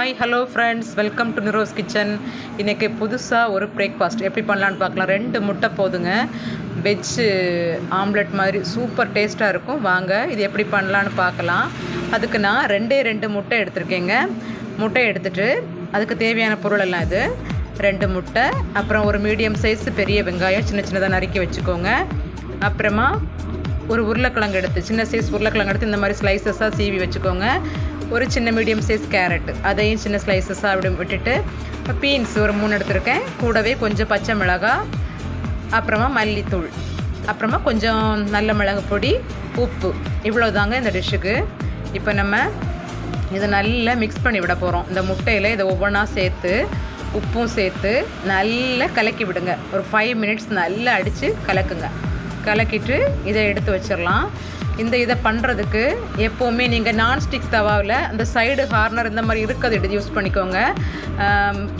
Hi hello friends welcome to Niros kitchen இன்றைக்கி புதுசாக ஒரு பிரேக்ஃபாஸ்ட் எப்படி பண்ணலான்னு பார்க்கலாம். ரெண்டு முட்டை போதுங்க. வெஜ்ஜு ஆம்லெட் மாதிரி சூப்பர் டேஸ்ட்டாக இருக்கும். வாங்க இது எப்படி பண்ணலான்னு பார்க்கலாம். அதுக்கு நான் ரெண்டே ரெண்டு முட்டை எடுத்திருக்கேங்க. முட்டை எடுத்துட்டு அதுக்கு தேவையான பொருள் எல்லாம் இது. ரெண்டு முட்டை அப்புறம் ஒரு மீடியம் சைஸ் பெரிய வெங்காயம் சின்ன சின்னதாக நறுக்கி வச்சுக்கோங்க. அப்புறமா ஒரு உருளைக்கிழங்கு எடுத்து சின்ன சைஸ் உருளைக்கிழங்கு எடுத்து இந்த மாதிரி ஸ்லைசஸாக சீவி வச்சுக்கோங்க. ஒரு சின்ன மீடியம் சைஸ் கேரட் அதையும் சின்ன ஸ்லைசஸாக அப்படி விட்டுட்டு பீன்ஸ் ஒரு மூணு எடுத்திருக்கேன். கூடவே கொஞ்சம் பச்சை மிளகாய் அப்புறமா மல்லித்தூள் அப்புறமா கொஞ்சம் நல்ல மிளகு பொடி உப்பு. இவ்வளோ தாங்க இந்த டிஷ்ஷுக்கு இப்போ நம்ம இதை நல்லா மிக்ஸ் பண்ணி விட போகிறோம் இந்த முட்டையில் இதை ஒவ்வொன்றா சேர்த்து உப்பும் சேர்த்து நல்லா கலக்கி விடுங்க. ஒரு ஃபைவ் மினிட்ஸ் நல்லா அடித்து கலக்குங்க. கலக்கிட்டு இதை எடுத்து வச்சிடலாம். இந்த இதை பண்ணுறதுக்கு எப்போவுமே நீங்கள் நான்ஸ்டிக் தவாவில் அந்த சைடு ஹார்னர் இந்த மாதிரி இருக்கிறது எடுத்து யூஸ் பண்ணிக்கோங்க.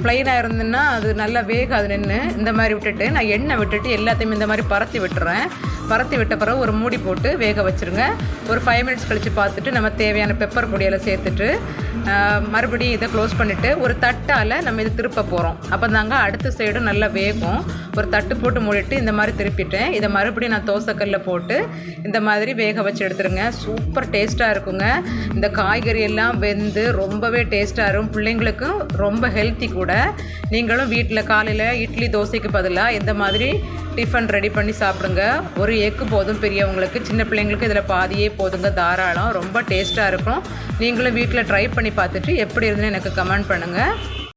ப்ளைனாக இருந்துன்னா அது நல்லா வேகாது நின்று இந்த மாதிரி விட்டுட்டு நான் எண்ணெய் விட்டுட்டு எல்லாத்தையும் இந்த மாதிரி பரத்தி விட்டுறேன். பரத்தி விட்ட பிறகு ஒரு மூடி போட்டு வேக வச்சுருங்க. ஒரு ஃபைவ் மினிட்ஸ் கழித்து பார்த்துட்டு நம்ம தேவையான பெப்பர் பொடியெல்லாம் சேர்த்துட்டு மறுபடியும் இதை க்ளோஸ் பண்ணிவிட்டு ஒரு தட்டால் நம்ம இது திருப்ப போகிறோம் அப்போ தாங்க அடுத்த சைடும் நல்லா வேகும். ஒரு தட்டு போட்டு மூடிட்டு இந்த மாதிரி திருப்பிட்டேன். இதை மறுபடியும் நான் தோசைக்கல்ல போட்டு இந்த மாதிரி வேக வச்சு எடுத்துருங்க. சூப்பர் டேஸ்ட்டாக இருக்குங்க. இந்த காய்கறி எல்லாம் வெந்து ரொம்பவே டேஸ்ட்டாக இருக்கும் பிள்ளைங்களுக்கும் ரொம்ப ஹெல்த்தி கூட. நீங்களும் வீட்டில் காலையில் இட்லி தோசைக்கு பதிலாக இந்த மாதிரி டிஃபன் ரெடி பண்ணி சாப்பிடுங்க. ஒரு எக்கு போதும் பெரியவங்களுக்கு சின்ன பிள்ளைங்களுக்கு இதில் பாதியே போதுங்க தாராளம். ரொம்ப டேஸ்ட்டாக இருக்கும். நீங்களும் வீட்டில் ட்ரை பண்ணி பார்த்துட்டு எப்படி இருந்துன்னு எனக்கு கமெண்ட் பண்ணுங்கள்